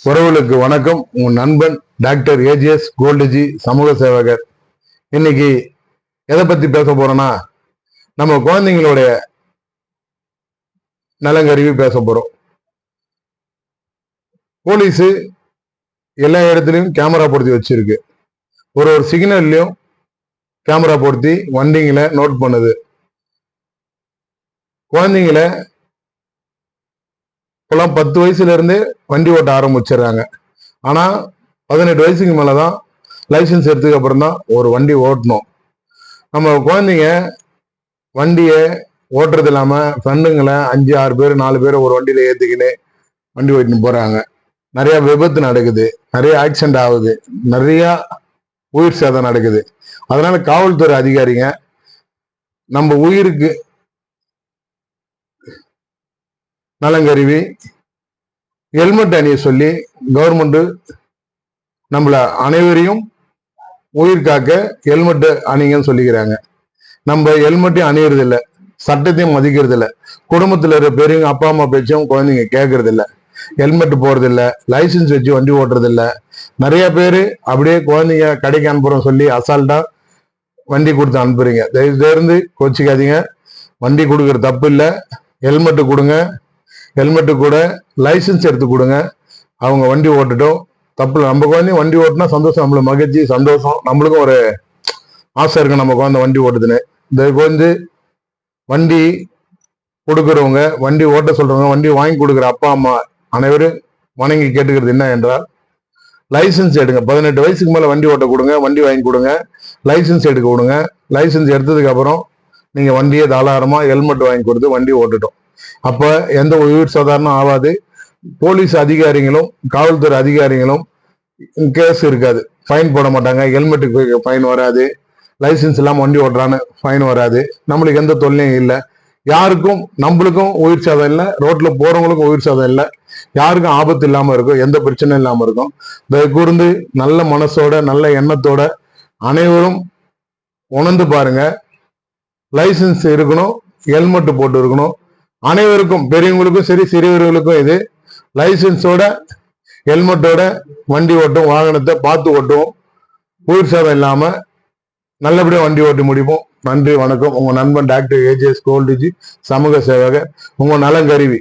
உறவுகளுக்கு வணக்கம். உங்கள் நண்பன் டாக்டர் ஏஜிஎஸ் கோல்டுஜி சமூக சேவகர். இன்னைக்கு எதை பத்தி பேச போறோம்னா நம்ம குழந்தைங்களுடைய நலங்கருவி பேச போறோம். போலீஸ் எல்லா இடத்துலையும் கேமரா பொருத்தி வச்சிருக்கு. ஒரு ஒரு சிக்னல்லையும் கேமரா பொருத்தி வண்டிங்களை நோட் பண்ணுது. குழந்தைங்களை இப்போலாம் பத்து வயசுல இருந்தே வண்டி ஓட்ட ஆரம்பிச்சிடுறாங்க. ஆனால் பதினெட்டு வயசுக்கு மேலே தான் லைசன்ஸ் எடுத்ததுக்கு அப்புறம் தான் ஒரு வண்டி ஓட்டணும். நம்ம குழந்தைங்க வண்டியை ஓட்டுறது இல்லாமல் ஃப்ரெண்டுங்களை அஞ்சு ஆறு பேர் நாலு பேர் ஒரு வண்டியில் ஏற்றிக்கின்னு வண்டி ஓட்டின்னு போகிறாங்க நிறையா விபத்து நடக்குது. நிறைய ஆக்சிடென்ட் ஆகுது. நிறையா உயிர் சேதம் நடக்குது. அதனால காவல்துறை அதிகாரிங்க நம்ம உயிருக்கு நலங்கருவி. ஹெல்மெட் அணிய சொல்லி கவர்மெண்ட் நம்மள அனைவரையும் உயிர் காக்க ஹெல்மெட்டு அணிங்கன்னு சொல்லிக்கிறாங்க. நம்ம ஹெல்மெட்டையும் அணியறது சட்டத்தையும் மதிக்கிறது குடும்பத்தில் இருக்கிற பெரியவங்க அப்பா அம்மா பேச்சும் குழந்தைங்க கேட்கறது இல்ல ஹெல்மெட் போறது லைசன்ஸ் வச்சு வண்டி ஓட்டுறதில்ல. நிறைய பேர் அப்படியே குழந்தைங்க கடைக்கு அனுப்புறோம் சொல்லி அசால்ட்டாக வண்டி கொடுத்து அனுப்புறீங்க. தயவு இருந்து கோச்சிக்காதீங்க. வண்டி கொடுக்குற தப்பு இல்லை. ஹெல்மெட்டு கொடுங்க. ஹெல்மெட்டு கூட லைசன்ஸ் எடுத்து கொடுங்க. அவங்க வண்டி ஓட்டட்டும். தப்பு நம்ம குழந்தை வண்டி ஓட்டினா சந்தோஷம். நம்மளை மகிழ்ச்சி சந்தோஷம். நம்மளுக்கும் ஒரு ஆசை இருக்கு நம்ம குழந்தை வண்டி ஓட்டுதுன்னு. இந்த வந்து வண்டி கொடுக்குறவங்க வண்டி ஓட்ட சொல்றவங்க வண்டி வாங்கி கொடுக்குற அப்பா அம்மா அனைவரும் வணங்கி கேட்டுக்கிறது என்ன என்றால் லைசன்ஸ் எடுங்க. பதினெட்டு வயசுக்கு மேலே வண்டி ஓட்ட கொடுங்க. வண்டி வாங்கி கொடுங்க. லைசன்ஸ் எடுக்க கொடுங்க. லைசன்ஸ் எடுத்ததுக்கு அப்புறம் நீங்கள் வண்டியை தாராளமா ஹெல்மெட் வாங்கி கொடுத்து வண்டி ஓட்டுட்டோம். அப்போ எந்த உயிர் சாதாரணம் ஆகாது போலீஸ் அதிகாரிகளும் காவல்துறை அதிகாரிகளும் கேஸ் இருக்காது. ஃபைன் போட மாட்டாங்க. ஹெல்மெட்டுக்கு ஃபைன் வராது. லைசன்ஸ் இல்லாமல் வண்டி ஓட்டுறான்னு ஃபைன் வராது. நம்மளுக்கு எந்த தொல்லையும் இல்லை. யாருக்கும் நம்மளுக்கும் உயிர் சாதம் இல்லை. ரோட்ல போறவங்களுக்கும் உயிர் சாதம் இல்லை. யாருக்கும் ஆபத்து இல்லாம இருக்கும். எந்த பிரச்சனையும் இல்லாம இருக்கும். இதை கூர்ந்து நல்ல மனசோட நல்ல எண்ணத்தோட அனைவரும் உணர்ந்து பாருங்க. லைசன்ஸ் இருக்கணும். ஹெல்மெட் போட்டு இருக்கணும். அனைவருக்கும் பெரியவங்களுக்கும் சரி சிறியவர்களுக்கும் இது லைசன்ஸோட ஹெல்மெட்டோட வண்டி ஓட்டும் வாகனத்தை பார்த்து ஓட்டும் உயிர் சேதம் இல்லாம நல்லபடியா வண்டி ஓட்டி முடிப்போம். நன்றி வணக்கம். உங்க நண்பன் டாக்டர் ஏஜிஎஸ் கோல்டிஜி சமூக சேவகர். உங்க நலங்கருவி.